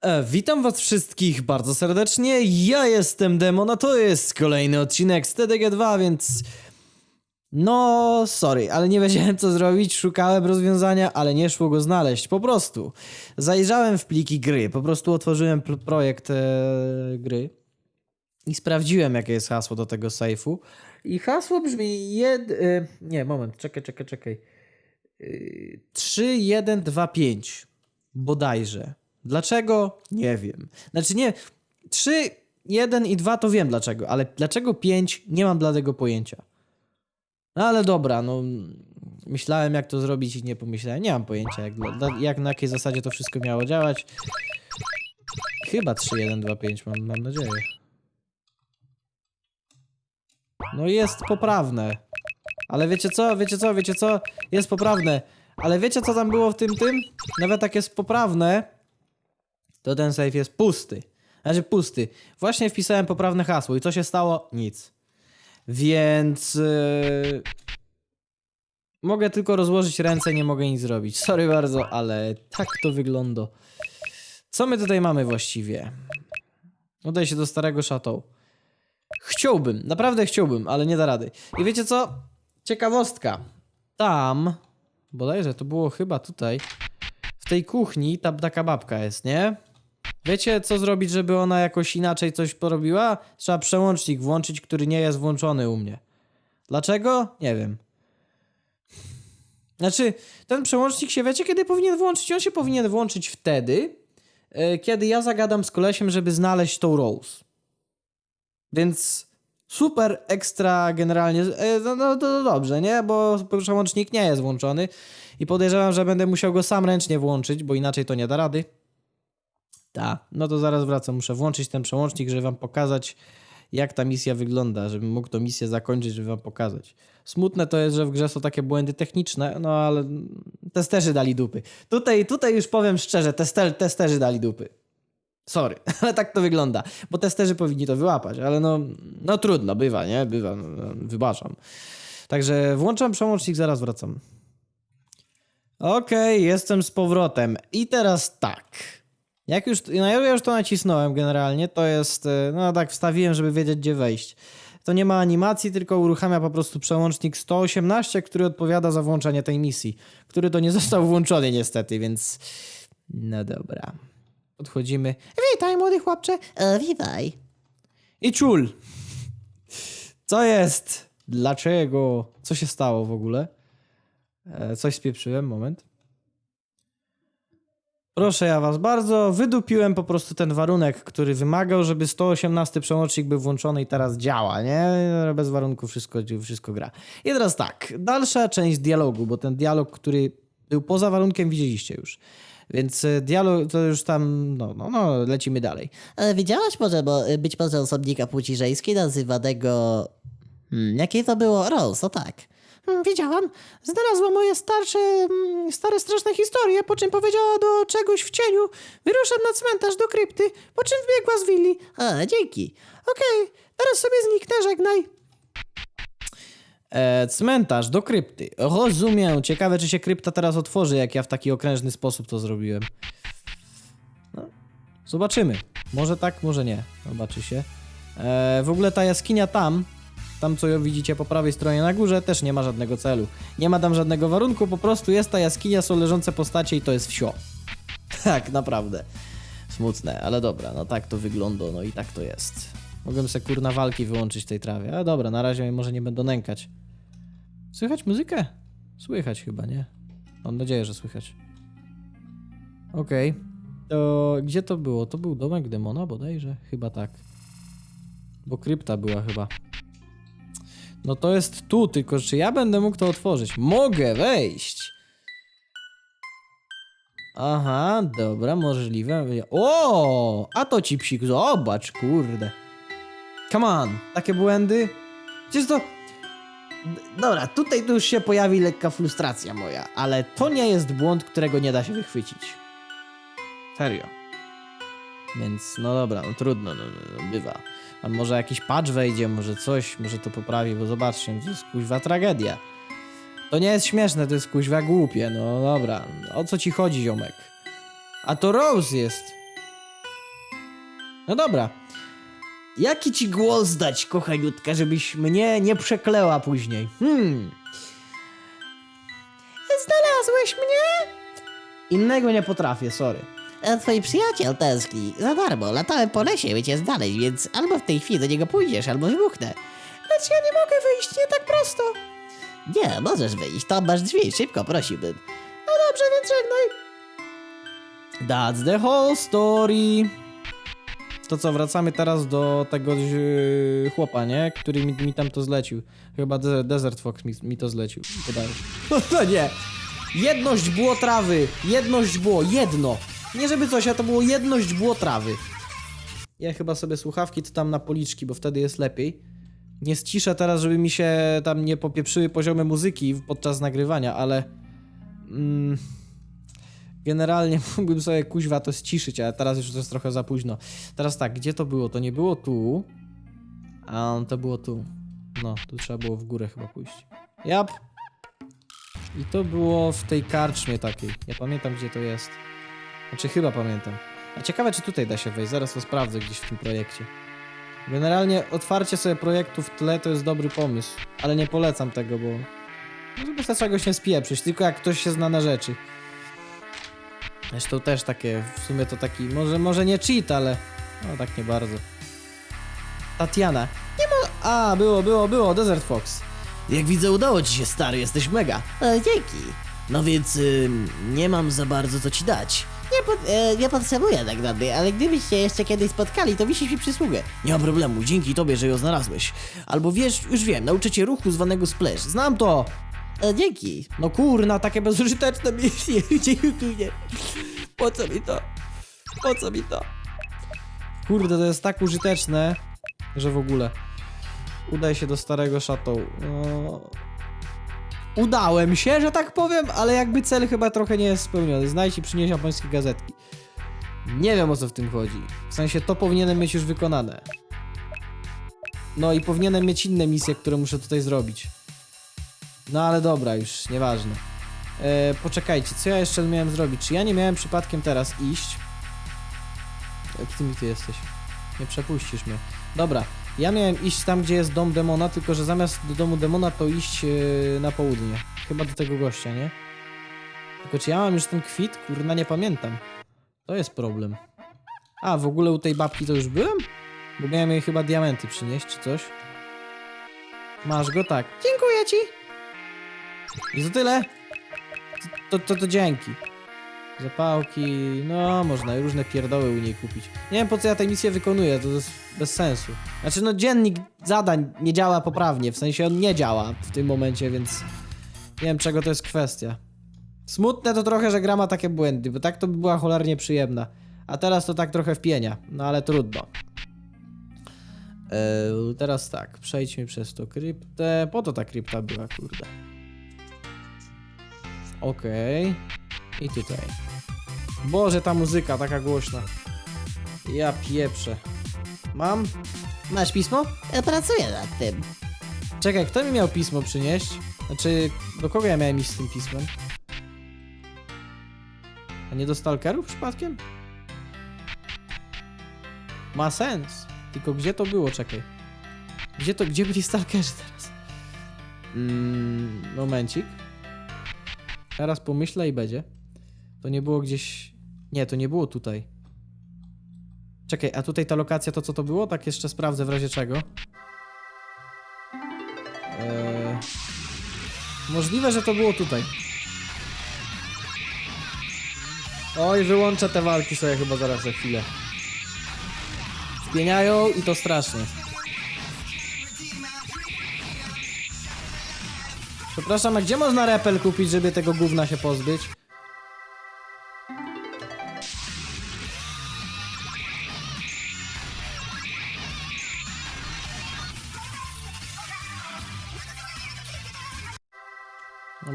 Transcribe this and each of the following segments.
E, witam was wszystkich bardzo serdecznie, ja jestem Demon, a to jest kolejny odcinek z TDG2, więc... No, sorry, ale nie wiedziałem co zrobić, szukałem rozwiązania, ale nie szło go znaleźć, po prostu. Zajrzałem w pliki gry, po prostu otworzyłem projekt e, gry i sprawdziłem jakie jest hasło do tego sejfu. I hasło brzmi jed... E, nie, moment, czekaj, czekaj, czekaj. Yy, 3, 1, 2, 5. Bodajże. Dlaczego? Nie wiem. Znaczy nie. 3, 1 i 2 to wiem dlaczego, ale dlaczego 5 nie mam dla tego pojęcia. No ale dobra, no. Myślałem jak to zrobić i nie pomyślałem. Nie mam pojęcia jak, jak na jakiej zasadzie to wszystko miało działać. Chyba 3, 1, 2, 5 mam, mam nadzieję. No jest poprawne. Ale wiecie co, wiecie co, wiecie co? Jest poprawne. Ale wiecie co tam było w tym tym? Nawet jak jest poprawne, to ten save jest pusty. Znaczy pusty. Właśnie wpisałem poprawne hasło i co się stało? Nic. Więc... Yy... Mogę tylko rozłożyć ręce, nie mogę nic zrobić. Sorry bardzo, ale tak to wygląda. Co my tutaj mamy właściwie? Udaj się do starego chateau. Chciałbym, naprawdę chciałbym, ale nie da rady. I wiecie co? Ciekawostka. Tam, bodajże to było chyba tutaj, w tej kuchni ta taka babka jest, nie? Wiecie co zrobić, żeby ona jakoś inaczej coś porobiła? Trzeba przełącznik włączyć, który nie jest włączony u mnie. Dlaczego? Nie wiem. Znaczy, ten przełącznik się wiecie kiedy powinien włączyć? On się powinien włączyć wtedy, e, kiedy ja zagadam z kolesiem, żeby znaleźć tą Rose. Więc super ekstra generalnie. e, No, no to dobrze, nie? Bo przełącznik nie jest włączony i podejrzewam, że będę musiał go sam ręcznie włączyć, bo inaczej to nie da rady. Ta, no to zaraz wracam. Muszę włączyć ten przełącznik, żeby wam pokazać, jak ta misja wygląda, żebym mógł tą misję zakończyć, żeby wam pokazać. Smutne to jest, że w grze są takie błędy techniczne, no ale testerzy dali dupy. Tutaj, tutaj już powiem szczerze, tester, testerzy dali dupy. Sorry, ale tak to wygląda. Bo testerzy powinni to wyłapać, ale no, no trudno, bywa, nie? Bywa, no, no, wybaczam. Także włączam przełącznik, zaraz wracam. Okej, jestem z powrotem. I teraz tak. Jak już, no ja już to nacisnąłem generalnie, to jest, e, no tak wstawiłem, żeby wiedzieć gdzie wejść. To nie ma animacji, tylko uruchamia po prostu przełącznik 118, który odpowiada za włączenie tej misji, który to nie został włączony niestety, więc no dobra. Podchodzimy. Witaj, młody chłopcze. E, witaj. I czul. Co jest? Dlaczego? Co się stało w ogóle? E, coś spieprzyłem, moment. Proszę ja was bardzo, wydupiłem po prostu ten warunek, który wymagał, żeby 118 przełącznik był włączony i teraz działa, nie? Bez warunku wszystko, wszystko gra. I teraz tak, dalsza część dialogu, bo ten dialog, który był poza warunkiem widzieliście już. Więc e, dialog to już tam, no, no, no, lecimy dalej. E, widziałaś może, bo e, być może osobnika płci żeńskiej nazywanego... Hmm, jakie to było? Rose, o tak. Mm, Widziałam. Znalazła moje starsze, mm, stare straszne historie, po czym powiedziała do czegoś w cieniu. Wyruszam na cmentarz do krypty, po czym wbiegła z willi. A, dzięki. Okej, teraz sobie zniknę, żegnaj. E, cmentarz do krypty. Rozumiem. Ciekawe, czy się krypta teraz otworzy, jak ja w taki okrężny sposób to zrobiłem. No, zobaczymy. Może tak, może nie. Zobaczy się. E, w ogóle ta jaskinia tam, tam co widzicie po prawej stronie na górze, też nie ma żadnego celu. Nie ma tam żadnego warunku, po prostu jest ta jaskinia, są leżące postacie i to jest wsio. tak, naprawdę. Smutne, ale dobra, no tak to wygląda, no i tak to jest. Mogłem se kurna walki wyłączyć tej trawie, ale dobra, na razie może nie będą nękać. Słychać muzykę? Słychać chyba, nie? Mam nadzieję, że słychać. Okej. To gdzie to było? To był domek demona bodajże? Chyba tak. Bo krypta była chyba. No to jest tu, tylko czy ja będę mógł to otworzyć? Mogę wejść! Aha, dobra, możliwe. O, a to ci psik, zobacz, kurde. Come on, takie błędy? Przecież to... Dobra, tutaj tu już się pojawi lekka frustracja moja, ale to nie jest błąd, którego nie da się wychwycić. Serio. Więc no dobra, no trudno, no, no, no, bywa. A może jakiś patch wejdzie, może coś, może to poprawi, bo zobaczcie, to jest kuźwa tragedia. To nie jest śmieszne, to jest kuźwa głupie, no dobra. O co ci chodzi, ziomek? A to Rose jest. No dobra. Jaki ci głos dać, kochaniutka, żebyś mnie nie przekleła później? Hmm. Znalazłeś mnie? Innego nie potrafię, sorry. Twój przyjaciel tęskni. Za darmo. Latałem po lesie, by cię znaleźć, więc albo w tej chwili do niego pójdziesz, albo wybuchnę. Lecz ja nie mogę wyjść, nie tak prosto. Nie, możesz wyjść. Tam masz drzwi. Szybko, prosiłbym. No dobrze, więc żegnaj. That's the whole story. To co, wracamy teraz do tego yy, chłopa, nie? Który mi, mi tam to zlecił. Chyba De Desert Fox mi, mi to zlecił. Wydaje się. No nie. Jedność było trawy. Jedność było. Jedno. Nie żeby coś, a to było jedność było trawy. Ja chyba sobie słuchawki to tam na policzki, bo wtedy jest lepiej. Nie ściszę teraz, żeby mi się tam nie popieprzyły poziomy muzyki podczas nagrywania, ale... Mm, Generalnie mógłbym sobie kuźwa to ściszyć, ale teraz już to jest trochę za późno. Teraz tak, gdzie to było? To nie było tu, a to było tu. No, tu trzeba było w górę chyba pójść. Jap. I to było w tej karczmie takiej. Nie pamiętam gdzie to jest. Znaczy chyba pamiętam. A ciekawe czy tutaj da się wejść, zaraz to sprawdzę gdzieś w tym projekcie. Generalnie otwarcie sobie projektu w tle to jest dobry pomysł, ale nie polecam tego, bo... No, żeby za czegoś nie spieprzyć, tylko jak ktoś się zna na rzeczy. Zresztą też takie, w sumie to taki, może, może nie cheat, ale no tak nie bardzo. Tatiana. Nie ma... A, było, było, było, Desert Fox. Jak widzę, udało ci się, stary, jesteś mega. E, dzięki. No więc nie mam za bardzo co ci dać. Nie, po, e, nie potrzebuję nagrody, ale gdybyście jeszcze kiedyś spotkali, to wisisz mi przysługę. Nie ma problemu, dzięki tobie, że ją znalazłeś. Albo wiesz, już wiem, nauczę cię ruchu zwanego splash. Znam to! E, dzięki. No kurna, takie bezużyteczne misje, dziękuję. Po co mi to? Po co mi to? Kurde, to jest tak użyteczne, że w ogóle. Udaj się do starego szatołu. No... Udałem się, że tak powiem, ale jakby cel chyba trochę nie jest spełniony. Znajdź i przynieś japońskie gazetki. Nie wiem o co w tym chodzi. W sensie to powinienem mieć już wykonane. No i powinienem mieć inne misje, które muszę tutaj zrobić. No ale dobra, już nieważne. E, poczekajcie, co ja jeszcze miałem zrobić? Czy ja nie miałem przypadkiem teraz iść? Ty mi ty jesteś? Nie przepuścisz mnie. Dobra, ja miałem iść tam, gdzie jest dom demona, tylko że zamiast do domu demona to iść e, na południe. Chyba do tego gościa, nie? Tylko czy ja mam już ten kwit? Kurna, nie pamiętam. To jest problem. A, w ogóle u tej babki to już byłem? Bo miałem jej chyba diamenty przynieść, czy coś. Masz go? Tak. Dziękuję ci. I to tyle? To, to, to dzięki. Zapałki, no można różne pierdoły u niej kupić. Nie wiem po co ja tę misję wykonuję, to jest bez sensu. Znaczy no dziennik zadań nie działa poprawnie, w sensie on nie działa w tym momencie, więc nie wiem czego to jest kwestia. Smutne to trochę, że gra ma takie błędy, bo tak to by była cholernie przyjemna. A teraz to tak trochę wpienia, no ale trudno. Eee, teraz tak, przejdźmy przez tą kryptę. Po to ta krypta była, kurde. Okej. I tutaj. Boże, ta muzyka taka głośna. Ja pieprzę. Mam? Masz pismo? E, pracuję nad tym. Czekaj, kto mi miał pismo przynieść? Znaczy, do kogo ja miałem iść z tym pismem? A nie do stalkerów przypadkiem? Ma sens. Tylko gdzie to było? Czekaj. Gdzie to, gdzie byli stalkerzy teraz? Mm, momencik. Teraz pomyślę i będzie. To nie było gdzieś... Nie, to nie było tutaj. Czekaj, a tutaj ta lokacja to co to było? Tak jeszcze sprawdzę w razie czego. Eee... Możliwe, że to było tutaj. Oj, wyłączę te walki sobie chyba zaraz za chwilę. Spieniają i to strasznie. Przepraszam, a gdzie można repel kupić, żeby tego gówna się pozbyć?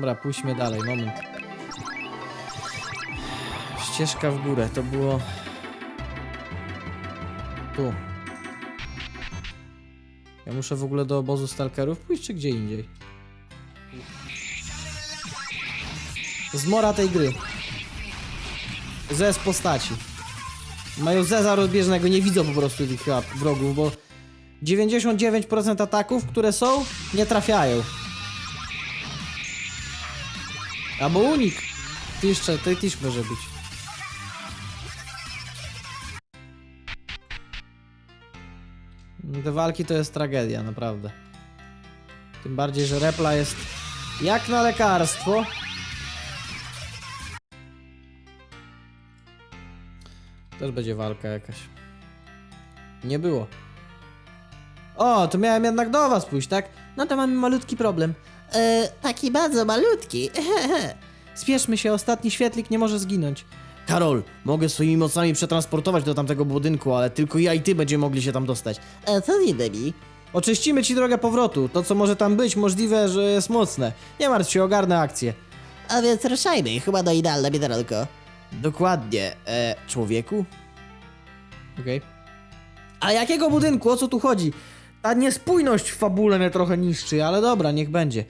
Dobra, pójdźmy dalej, moment. Ścieżka w górę, to było... Tu. Ja muszę w ogóle do obozu stalkerów pójść, czy gdzie indziej? Zmora tej gry. Zes postaci. Mają zeza rozbieżnego, nie widzą po prostu tych wrogów, bo 99% ataków, które są, nie trafiają. Albo unik. Ty jeszcze, to też może być. Te walki to jest tragedia, naprawdę. Tym bardziej, że repla jest jak na lekarstwo. Też będzie walka jakaś. Nie było. O, to miałem jednak do was pójść, tak? No to mamy malutki problem. E, taki bardzo malutki. Spieszmy się, ostatni świetlik nie może zginąć. Karol, mogę swoimi mocami przetransportować do tamtego budynku, ale tylko ja i ty będziemy mogli się tam dostać. E, co z innymi? Oczyścimy ci drogę powrotu. To, co może tam być, możliwe, że jest mocne. Nie martw się, ogarnę akcję. A więc ruszajmy, humanoidalne biedronko. Dokładnie, e, człowieku? Okej. A jakiego budynku? O co tu chodzi? Ta niespójność w fabule mnie trochę niszczy, ale dobra, niech będzie.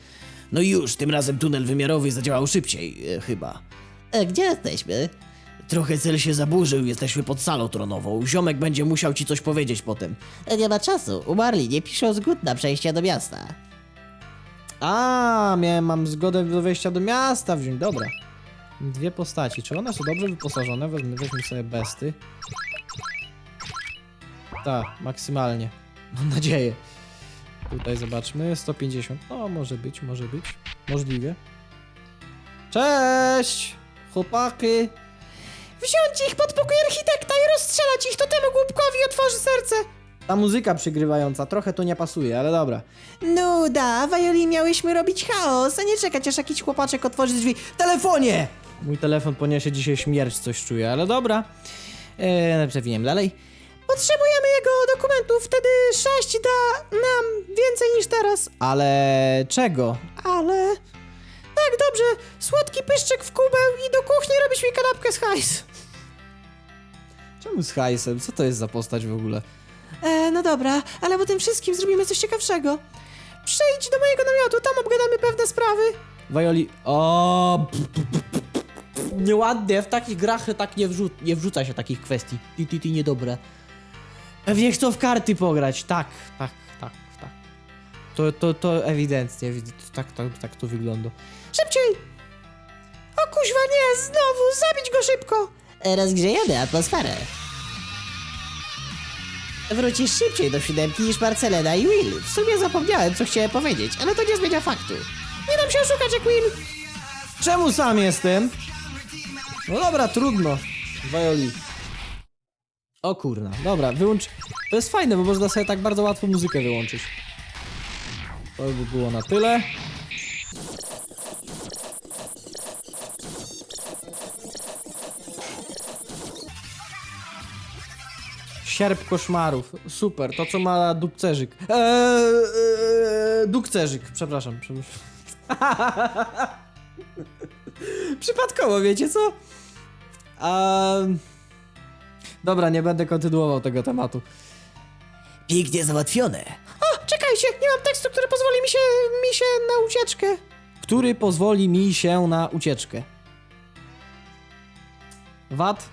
No i już, tym razem tunel wymiarowy zadziałał szybciej, e, chyba. E, gdzie jesteśmy? Trochę cel się zaburzył, jesteśmy pod salą tronową. Ziomek będzie musiał ci coś powiedzieć potem. E, nie ma czasu, umarli, nie piszą zgód na przejście do miasta. A, miałem, mam zgodę do wejścia do miasta wziąć, dobra. Dwie postaci, czy one są dobrze wyposażone? Weźmy, weźmy sobie besty. Tak, maksymalnie. Mam nadzieję. Tutaj zobaczmy, 150. No, może być, może być. Możliwie. Cześć! Chłopaki! Wziąć ich pod pokój architekta i rozstrzelać ich, to temu głupkowi otworzy serce. Ta muzyka przygrywająca trochę tu nie pasuje, ale dobra. Nuda, Violi miałyśmy robić chaos, a nie czekać aż jakiś chłopaczek otworzy drzwi. Telefonie! Mój telefon poniesie dzisiaj śmierć, coś czuję, ale dobra. Eee, przewiniem dalej. Potrzebujemy jego dokumentów, wtedy sześć da nam więcej niż teraz. Ale czego? Ale... Tak, dobrze, słodki pyszczek w kubeł i do kuchni robisz mi kanapkę z hajs. Czemu z hajsem? Co to jest za postać w ogóle? E, no dobra, ale po tym wszystkim zrobimy coś ciekawszego. Przyjdź do mojego namiotu, tam obgadamy pewne sprawy. Wajoli. O. Nieładnie, w takich grach tak nie, wrzu nie wrzuca się takich kwestii. Ti, ti, ti, niedobre. Pewnie chcą w karty pograć. Tak, tak, tak, tak. To, to, to ewidentnie, ewid- tak, tak, tak to wygląda. Szybciej! O kuźwa nie, znowu, zabić go szybko! Rozgrzejemy atmosferę. Wrócisz szybciej do siódemki niż Marcelena i Will. W sumie zapomniałem, co chciałem powiedzieć, ale to nie zmienia faktu. Nie dam się oszukać jak Will. Czemu sam jestem? No dobra, trudno. Wajoli. O kurna, dobra, wyłącz. To jest fajne, bo można sobie tak bardzo łatwo muzykę wyłączyć. To by było na tyle. Sierp koszmarów. Super, to co ma dupcerzyk. Eee, eee, dukcerzyk, przepraszam. przepraszam. Przypadkowo, wiecie co? Um... Dobra, nie będę kontynuował tego tematu. Pięknie załatwione. O, czekajcie, nie mam tekstu, który pozwoli mi się, mi się na ucieczkę. Który pozwoli mi się na ucieczkę. Wat?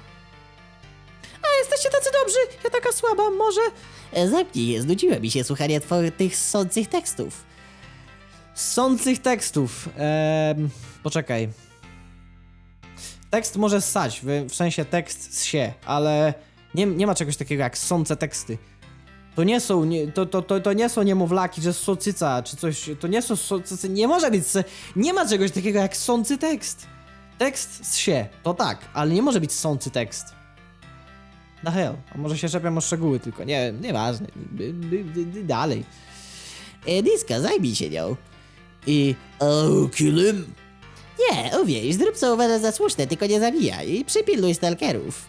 A, jesteście tacy dobrzy, ja taka słaba, może... E, Zamknij je, znudziło mi się słuchanie twoich tych sących tekstów. Sących tekstów. Poczekaj. Tekst może ssać, w, sensie tekst ssie, ale nie, nie ma czegoś takiego jak sące teksty. To nie są, nie, to, to, to, to nie są niemowlaki, że socyca, czy coś, to nie są socycy, nie może być, nie ma czegoś takiego jak sący tekst. Tekst ssie, to tak, ale nie może być sący tekst. Na hell, a może się czepiam o szczegóły tylko, nie, nieważne, by- dalej. E, Diska, zajmij się nią. I... Oh, kill him. Nie, uwierz, zrób co uważasz za słuszne, tylko nie zabijaj i przypilnuj stalkerów.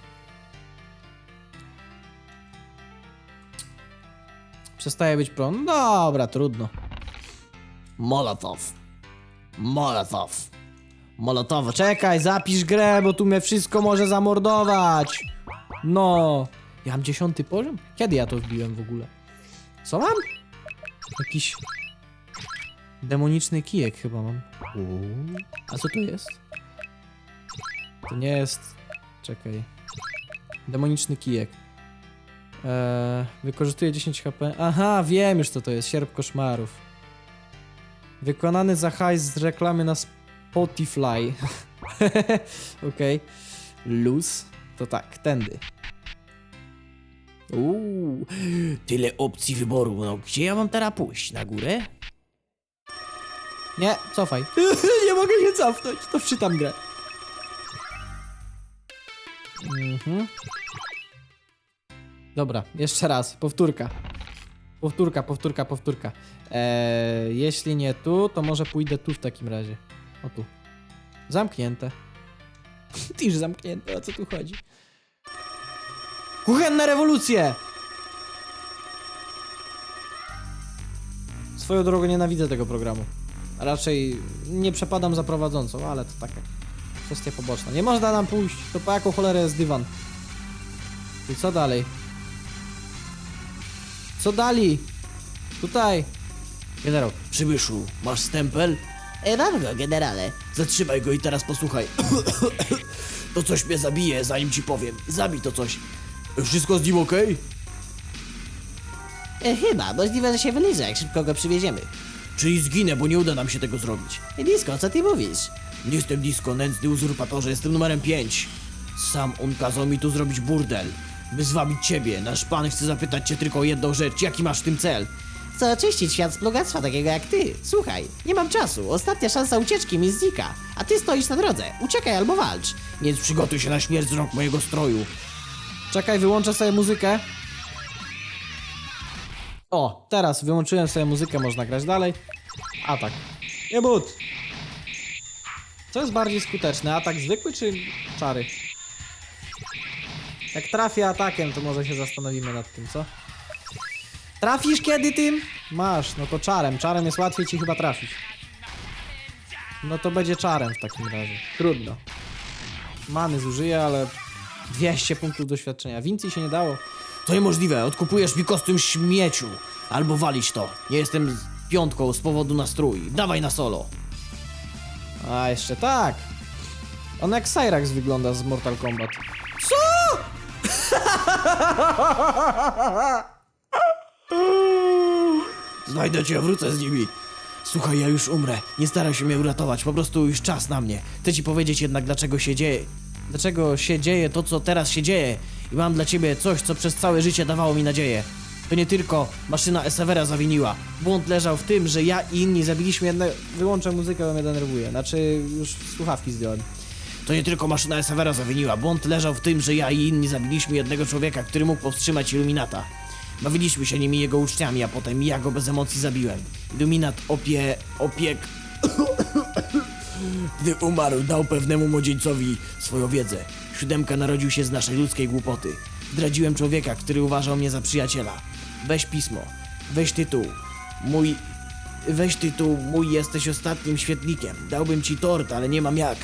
Przestaje być pro. No dobra, trudno. Molotow. Molotow. Molotow. Czekaj, zapisz grę, bo tu mnie wszystko może zamordować. No. Ja mam dziesiąty poziom? Kiedy ja to wbiłem w ogóle? Co mam? Jakiś demoniczny kijek chyba mam. A co to jest? To nie jest... Czekaj. Demoniczny kijek. Eee, wykorzystuje 10 HP. Aha, wiem już co to jest. Sierp koszmarów. Wykonany za hajs z reklamy na Spotify. Okej. Luz. To tak, tędy. Uuu, tyle opcji wyboru. No, gdzie ja mam teraz pójść? Na górę? Nie, cofaj. nie mogę się cofnąć, to wczytam grę. Mhm. Dobra, jeszcze raz, powtórka. Powtórka, powtórka, powtórka. Eee, jeśli nie tu, to może pójdę tu w takim razie. O tu. Zamknięte. Tyż zamknięte, o co tu chodzi? Kuchenne rewolucje! Swoją drogą nienawidzę tego programu. Raczej nie przepadam za prowadzącą, ale to taka kwestia poboczna. Nie można nam pójść, to po jaką cholerę jest dywan. I co dalej? Co dali? Tutaj. Generał, przybyszu, masz stempel? E, mam go, generale. Zatrzymaj go i teraz posłuchaj. to coś mnie zabije, zanim ci powiem. Zabij to coś. Wszystko z nim okej? E, chyba, możliwe, że się wyliże, jak szybko go przywieziemy. Czyli zginę, bo nie uda nam się tego zrobić. Disco, co ty mówisz? Nie jestem disco, nędzny uzurpatorze, jestem numerem 5. Sam on kazał mi tu zrobić burdel. By zwabić ciebie. Nasz pan chce zapytać cię tylko o jedną rzecz. Jaki masz w tym cel? Chcę oczyścić świat z plugactwa takiego jak ty. Słuchaj, nie mam czasu. Ostatnia szansa ucieczki mi znika. A ty stoisz na drodze. Uciekaj albo walcz. Więc przygotuj się na śmierć z rąk mojego stroju. Czekaj, wyłączę sobie muzykę. O, teraz wyłączyłem sobie muzykę, można grać dalej. Atak. Jebut! Co jest bardziej skuteczne, atak zwykły czy czary? Jak trafię atakiem, to może się zastanowimy nad tym, co? Trafisz kiedy tym? Masz, no to czarem. Czarem jest łatwiej ci chyba trafić. No to będzie czarem w takim razie. Trudno. Many zużyję, ale 200 punktów doświadczenia. Więcej się nie dało. To niemożliwe, odkupujesz mi kostium śmieciu. Albo walić to. Nie jestem z piątką z powodu nastrój. Dawaj na solo. A, jeszcze tak. On jak Cyrax wygląda z Mortal Kombat. Znajdę cię, wrócę z nimi. Słuchaj, ja już umrę. Nie staraj się mnie uratować, po prostu już czas na mnie. Chcę ci powiedzieć jednak, dlaczego się dzieje. Dlaczego się dzieje to, co teraz się dzieje. I mam dla ciebie coś, co przez całe życie dawało mi nadzieję. To nie tylko maszyna Esevera zawiniła. Błąd leżał w tym, że ja i inni zabiliśmy jedne... Wyłączę muzykę, bo mnie denerwuje. Znaczy, już słuchawki zdjąłem. To nie tylko maszyna Esevera zawiniła. Błąd leżał w tym, że ja i inni zabiliśmy jednego człowieka, który mógł powstrzymać Illuminata. Bawiliśmy się nimi jego uczniami, a potem ja go bez emocji zabiłem. Illuminat opie... opiek... Gdy umarł, dał pewnemu młodzieńcowi swoją wiedzę. Siódemka narodził się z naszej ludzkiej głupoty. Zdradziłem człowieka, który uważał mnie za przyjaciela. Weź pismo. Weź tytuł. Mój... Weź tytuł Mój jesteś ostatnim świetnikiem. Dałbym ci tort, ale nie mam jak.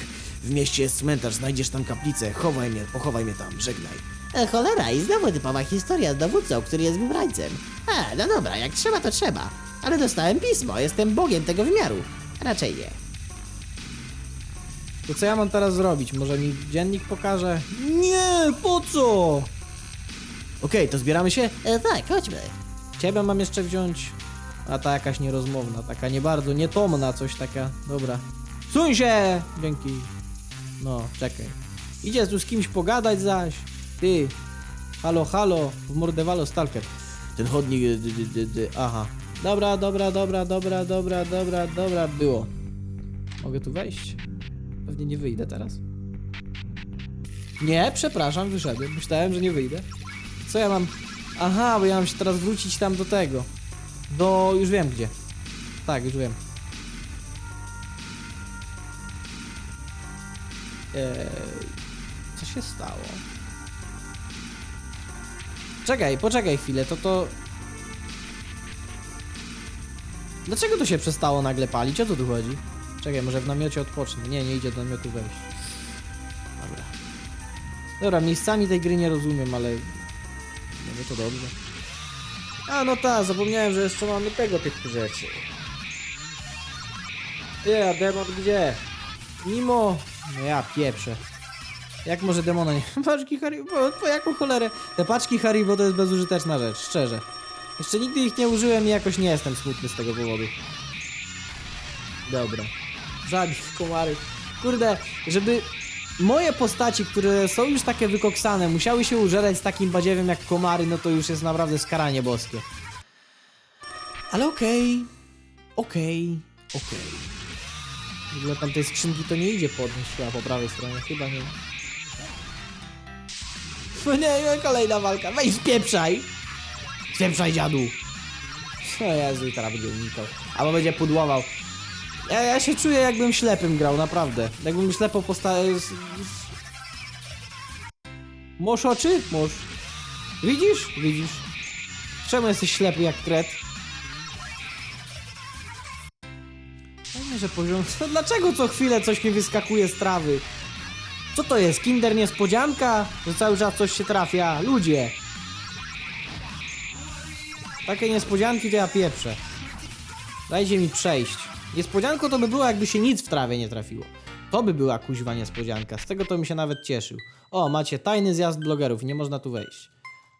W mieście jest cmentarz, znajdziesz tam kaplicę. Chowaj mnie, pochowaj mnie tam, żegnaj. E, cholera, i znowu typowa historia z dowódcą, który jest wybrańcem. A, no dobra, jak trzeba, to trzeba. Ale dostałem pismo, jestem bogiem tego wymiaru. Raczej nie. To co ja mam teraz zrobić? Może mi dziennik pokaże? Nie, po co? Okej, to zbieramy się? E, tak, chodźmy. Ciebie mam jeszcze wziąć. A ta jakaś nierozmowna, taka nie bardzo, nietomna, coś taka. Dobra. Suń się! Dzięki. No, czekaj. Idzie tu z kimś pogadać zaś. Ty. Halo, halo. W mordę walo stalker. Ten chodnik... dy. Aha. Dobra, dobra, dobra, dobra, dobra, dobra, dobra, było. Mogę tu wejść? Pewnie nie wyjdę teraz. Nie, przepraszam, wyszedłem. Myślałem, że nie wyjdę. Co ja mam? Aha, bo ja mam się teraz wrócić tam do tego. Do... już wiem gdzie. Tak, już wiem. Eee, co się stało? Czekaj, poczekaj chwilę, to to... Dlaczego to się przestało nagle palić? O co tu chodzi? Czekaj, może w namiocie odpocznę. Nie, nie idzie do namiotu wejść. Dobra. Dobra, miejscami tej gry nie rozumiem, ale... Może to dobrze. A, no ta, zapomniałem, że jeszcze mamy tego typu rzeczy. A demon gdzie? Mimo... No ja pieprzę. Jak może demona nie... Paczki Haribo, po jaką cholerę? Te paczki Haribo to jest bezużyteczna rzecz, szczerze. Jeszcze nigdy ich nie użyłem i jakoś nie jestem smutny z tego powodu. Dobra. Zabij komary. Kurde, żeby moje postaci, które są już takie wykoksane, musiały się użerać z takim badziewiem jak komary, no to już jest naprawdę skaranie boskie. Ale okej. Okej. Okej. W ogóle tam skrzynki to nie idzie podnieść chyba po prawej stronie, chyba nie. O nie, nie, kolejna walka, weź spieprzaj! Spieprzaj dziadu! O Jezu, i teraz będzie unikał. Albo będzie pudłował. Ja, ja się czuję jakbym ślepym grał, naprawdę. Jakbym ślepo postawił... Mosz oczy? Mosz. Widzisz? Widzisz. Czemu jesteś ślepy jak kret? Fajnie, że poziom... To dlaczego co chwilę coś mi wyskakuje z trawy? Co to jest? Kinder niespodzianka? Że cały czas coś się trafia? Ludzie! Takie niespodzianki to ja pieprzę. Dajcie mi przejść. Niespodzianką to by było, jakby się nic w trawie nie trafiło. To by była kuźwa niespodzianka. Z tego to mi się nawet cieszył. O, macie tajny zjazd blogerów, nie można tu wejść.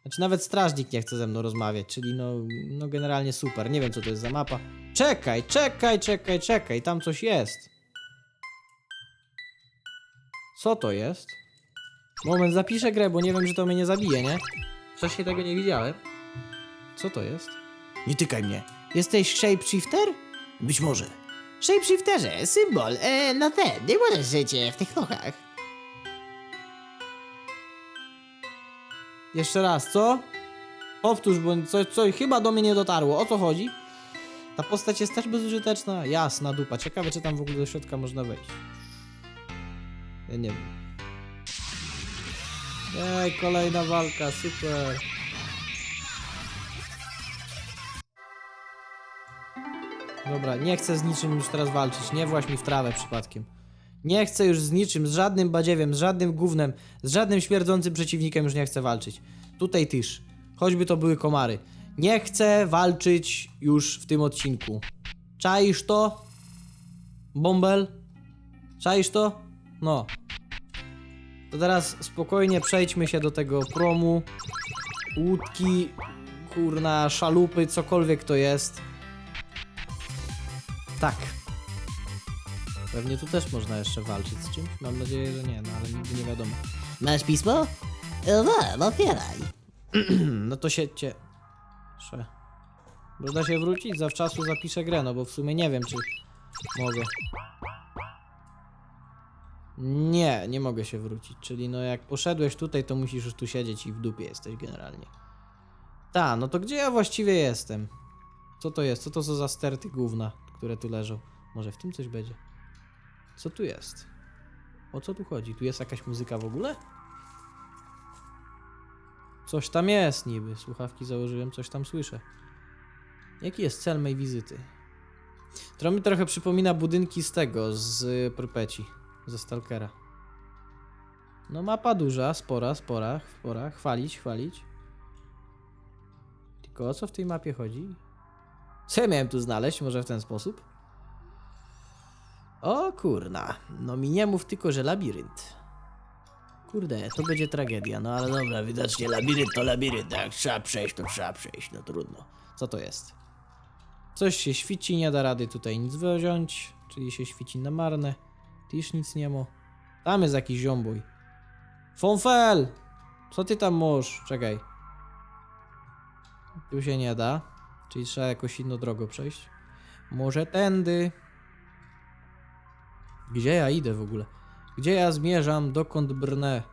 Znaczy nawet strażnik nie chce ze mną rozmawiać, czyli no, no generalnie super. Nie wiem co to jest za mapa. Czekaj, czekaj, czekaj, czekaj, tam coś jest. Co to jest? Moment, zapiszę grę, bo nie wiem, że to mnie nie zabije, nie? Wcześniej tego nie widziałem. Co to jest? Nie tykaj mnie. Jesteś shapeshifter? Być może. Shapeshifterze, symbol, e, no ten, nie możesz żyć w tych lochach. Jeszcze raz, co? Powtórz, bo coś, coś chyba do mnie nie dotarło. O co chodzi? Ta postać jest też bezużyteczna? Jasna dupa. Ciekawe, czy tam w ogóle do środka można wejść. Ja nie wiem. Ej, kolejna walka, super. Dobra, nie chcę z niczym już teraz walczyć. Nie właź mi w trawę przypadkiem. Nie chcę już z niczym, z żadnym badziewiem, z żadnym gównem, z żadnym śmierdzącym przeciwnikiem już nie chcę walczyć. Tutaj tyż. Choćby to były komary. Nie chcę walczyć już w tym odcinku. Czaisz to? Bombel? Czaisz to? No. To teraz spokojnie przejdźmy się do tego promu. Łódki, kurna, szalupy, cokolwiek to jest. Tak. Pewnie tu też można jeszcze walczyć z czymś. Mam nadzieję, że nie, no ale nigdy nie wiadomo. Masz pismo? No, otwieraj. No to cię. Sze. Można się wrócić? Zawczasu zapiszę grę, no bo w sumie nie wiem, czy mogę. Nie, nie mogę się wrócić. Czyli no jak poszedłeś tutaj, to musisz już tu siedzieć i w dupie jesteś generalnie. Ta, no to gdzie ja właściwie jestem? Co to jest? Co to za sterty gówna, które tu leżą? Może w tym coś będzie? Co tu jest? O co tu chodzi? Tu jest jakaś muzyka w ogóle? Coś tam jest niby. Słuchawki założyłem, coś tam słyszę. Jaki jest cel mej wizyty? To mi trochę przypomina budynki z tego, z Prypeci, ze Stalkera. No mapa duża, spora, spora, spora. Chwalić, chwalić. Tylko o co w tej mapie chodzi? Co ja miałem tu znaleźć? Może w ten sposób? O kurna, no mi nie mów tylko, że labirynt. Kurde, to będzie tragedia, no ale dobra, widocznie labirynt to labirynt, jak trzeba przejść, to trzeba przejść, no trudno. Co to jest? Coś się świeci, nie da rady tutaj nic wziąć, czyli się świeci na marne. Tyż nic nie ma. Tam jest jakiś ziombój. Fonfel! Co ty tam możesz? Czekaj. Tu się nie da, czyli trzeba jakoś inną drogą przejść. Może tędy. Gdzie ja idę w ogóle? Gdzie ja zmierzam? Dokąd brnę?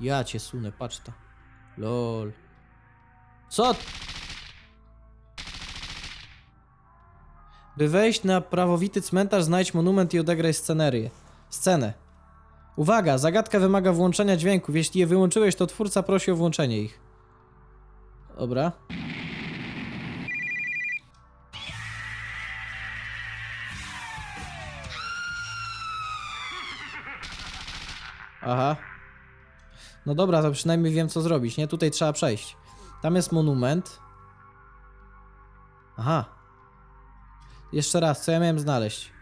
Ja cię sunę, patrz ta. Lol. Co? By wejść na prawowity cmentarz, znajdź monument i odegraj scenerię. Scenę. Uwaga, zagadka wymaga włączenia dźwięków. Jeśli je wyłączyłeś, to twórca prosi o włączenie ich. Dobra. Aha. No dobra, to przynajmniej wiem co zrobić, nie? Tutaj trzeba przejść. Tam jest monument. Aha. Jeszcze raz, co ja miałem znaleźć?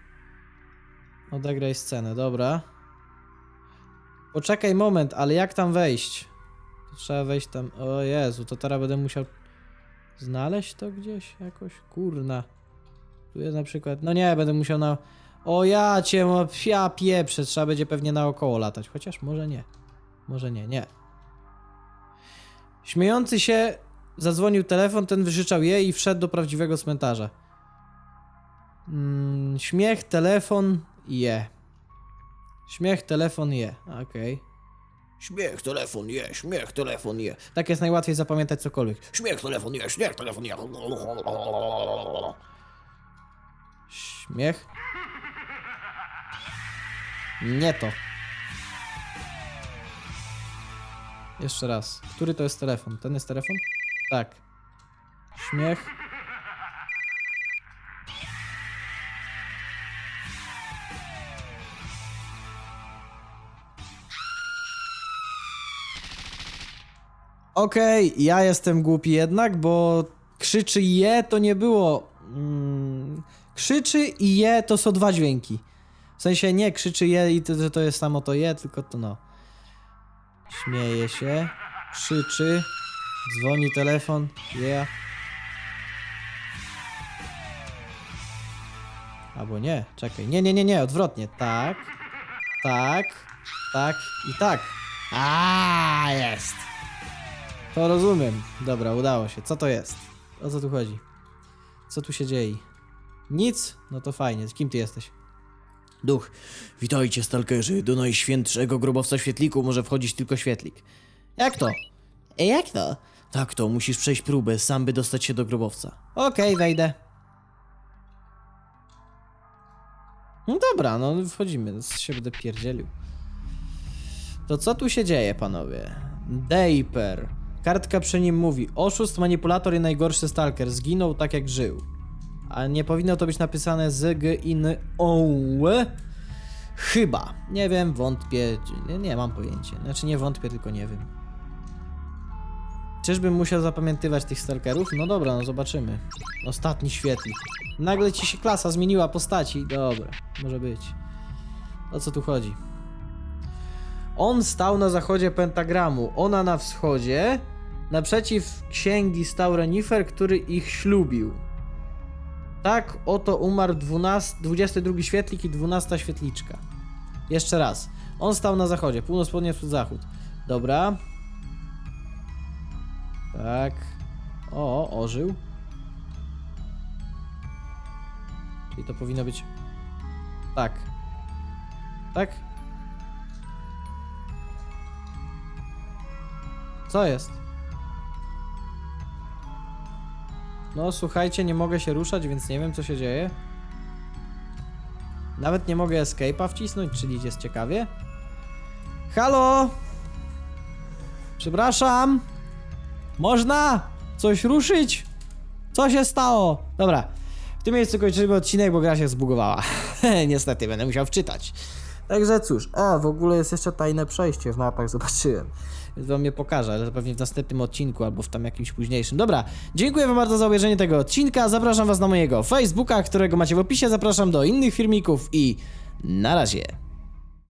Odegraj scenę, dobra. Poczekaj moment, ale jak tam wejść? To trzeba wejść tam. O Jezu, to teraz będę musiał znaleźć to gdzieś jakoś. Kurna. Tu jest na przykład. No nie, będę musiał na. O ja cię, ja pieprzę, trzeba będzie pewnie naokoło latać. Chociaż może nie. Może nie, nie. Śmiejący się zadzwonił telefon, ten wyżyczał jej i wszedł do prawdziwego cmentarza. Mm, śmiech, telefon, je. Śmiech, telefon, je. Okej. Śmiech, telefon, je, śmiech, telefon, je. Tak jest najłatwiej zapamiętać cokolwiek. Śmiech, telefon, je, śmiech, telefon, je. Śmiech. Nie to. Jeszcze raz. Który to jest telefon? Ten jest telefon? Tak. Śmiech. Okej, ja jestem głupi jednak, bo krzyczy je to nie było. Mm, krzyczy i je to są dwa dźwięki. W sensie nie krzyczy je i to, że to jest samo to je, tylko to no. Śmieje się, krzyczy, dzwoni telefon, je. Albo nie, czekaj. Nie, nie, nie, nie, odwrotnie. Tak, tak, tak i tak. A jest. To rozumiem. Dobra, udało się. Co to jest? O co tu chodzi? Co tu się dzieje? Nic? No to fajnie. Kim ty jesteś? Duch, witajcie stalkerzy, do najświętszego grobowca świetliku może wchodzić tylko świetlik. Jak to? Jak to? Tak to, musisz przejść próbę, sam by dostać się do grobowca. Okej, wejdę. No dobra, no wchodzimy. Z się będę pierdzielił. To co tu się dzieje, panowie? Dejper. Kartka przy nim mówi: Oszust, manipulator i najgorszy stalker. Zginął tak jak żył. A nie powinno to być napisane z g in o Chyba. Nie wiem, wątpię. Nie, nie mam pojęcia. Znaczy nie wątpię, tylko nie wiem. Czyżbym musiał zapamiętywać tych stalkerów? No dobra, no zobaczymy. Ostatni świetlik. Nagle ci się klasa zmieniła postaci. Dobra, może być. O co tu chodzi? On stał na zachodzie pentagramu, ona na wschodzie. Naprzeciw księgi stał Renifer, który ich ślubił. Tak oto umarł 12, 22 świetlik i 12 świetliczka. Jeszcze raz. On stał na zachodzie, północ, południe, wschód, zachód. Dobra. Tak. O, ożył. Czyli to powinno być. Tak. Tak? Co jest? No, słuchajcie, nie mogę się ruszać, więc nie wiem, co się dzieje. Nawet nie mogę escape'a wcisnąć, czyli jest ciekawie. Halo? Przepraszam. Można? Coś ruszyć? Co się stało? Dobra. W tym miejscu kończymy odcinek, bo gra się zbugowała. Niestety, będę musiał wczytać. Także cóż, a w ogóle jest jeszcze tajne przejście w mapach, zobaczyłem. Więc wam je pokażę, ale pewnie w następnym odcinku albo w tam jakimś późniejszym. Dobra, dziękuję wam bardzo za obejrzenie tego odcinka. Zapraszam was na mojego Facebooka, którego macie w opisie. Zapraszam do innych filmików i na razie.